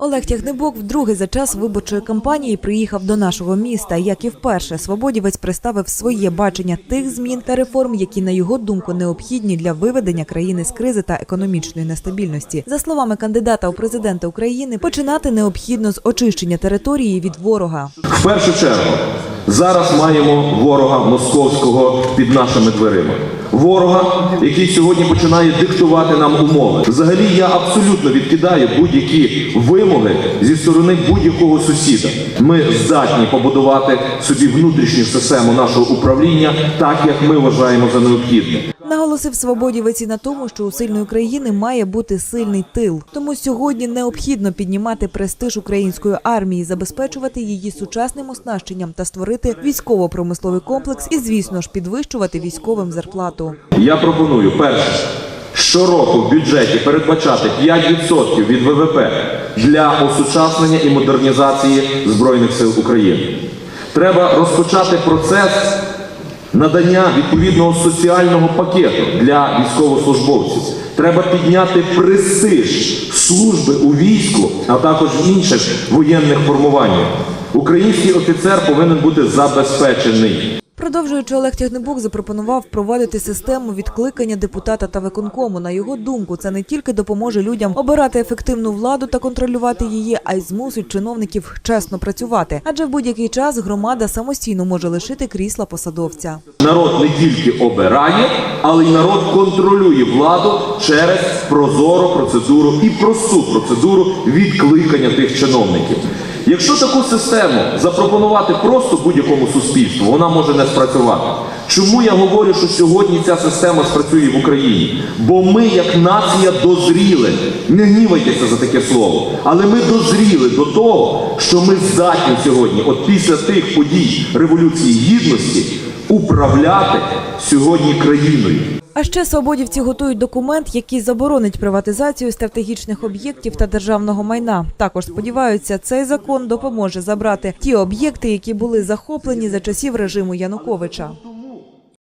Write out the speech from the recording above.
Олег Тягнебок вдруге за час виборчої кампанії приїхав до нашого міста. Як і вперше, свободівець представив своє бачення тих змін та реформ, які на його думку необхідні для виведення країни з кризи та економічної нестабільності. За словами кандидата у президенти України, починати необхідно з очищення території від ворога. В першу чергу зараз маємо ворога московського під нашими дверима. Ворога, який сьогодні починає диктувати нам умови. Взагалі я абсолютно відкидаю будь-які вимоги зі сторони будь-якого сусіда. Ми здатні побудувати собі внутрішню систему нашого управління так, як ми вважаємо за необхідне. Наголосив свободівець і на тому, що у сильної країни має бути сильний тил. Тому сьогодні необхідно піднімати престиж української армії, забезпечувати її сучасним оснащенням та створити військово-промисловий комплекс і, звісно ж, підвищувати військовим зарплату. Я пропоную перше. Щороку в бюджеті передбачати 5% від ВВП для осучаснення і модернізації Збройних сил України. Треба розпочати процес надання відповідного соціального пакету для військовослужбовців. Треба підняти престиж служби у війську, а також в інших воєнних формуваннях. Український офіцер повинен бути забезпечений. Продовжуючи, Олег Тягнебок запропонував впровадити систему відкликання депутата та виконкому. На його думку, це не тільки допоможе людям обирати ефективну владу та контролювати її, а й змусить чиновників чесно працювати. Адже в будь-який час громада самостійно може лишити крісла посадовця. Народ не тільки обирає, але й народ контролює владу через прозору процедуру і просту процедуру відкликання тих чиновників. Якщо таку систему запропонувати просто будь-якому суспільству, вона може не спрацювати. Чому я говорю, що сьогодні ця система спрацює в Україні? Бо ми, як нація, дозріли. Не гнівайтеся за таке слово, але ми дозріли до того, що ми здатні сьогодні, от після тих подій Революції Гідності, управляти сьогодні країною. А ще свободівці готують документ, який заборонить приватизацію стратегічних об'єктів та державного майна. Також сподіваються, цей закон допоможе забрати ті об'єкти, які були захоплені за часів режиму Януковича.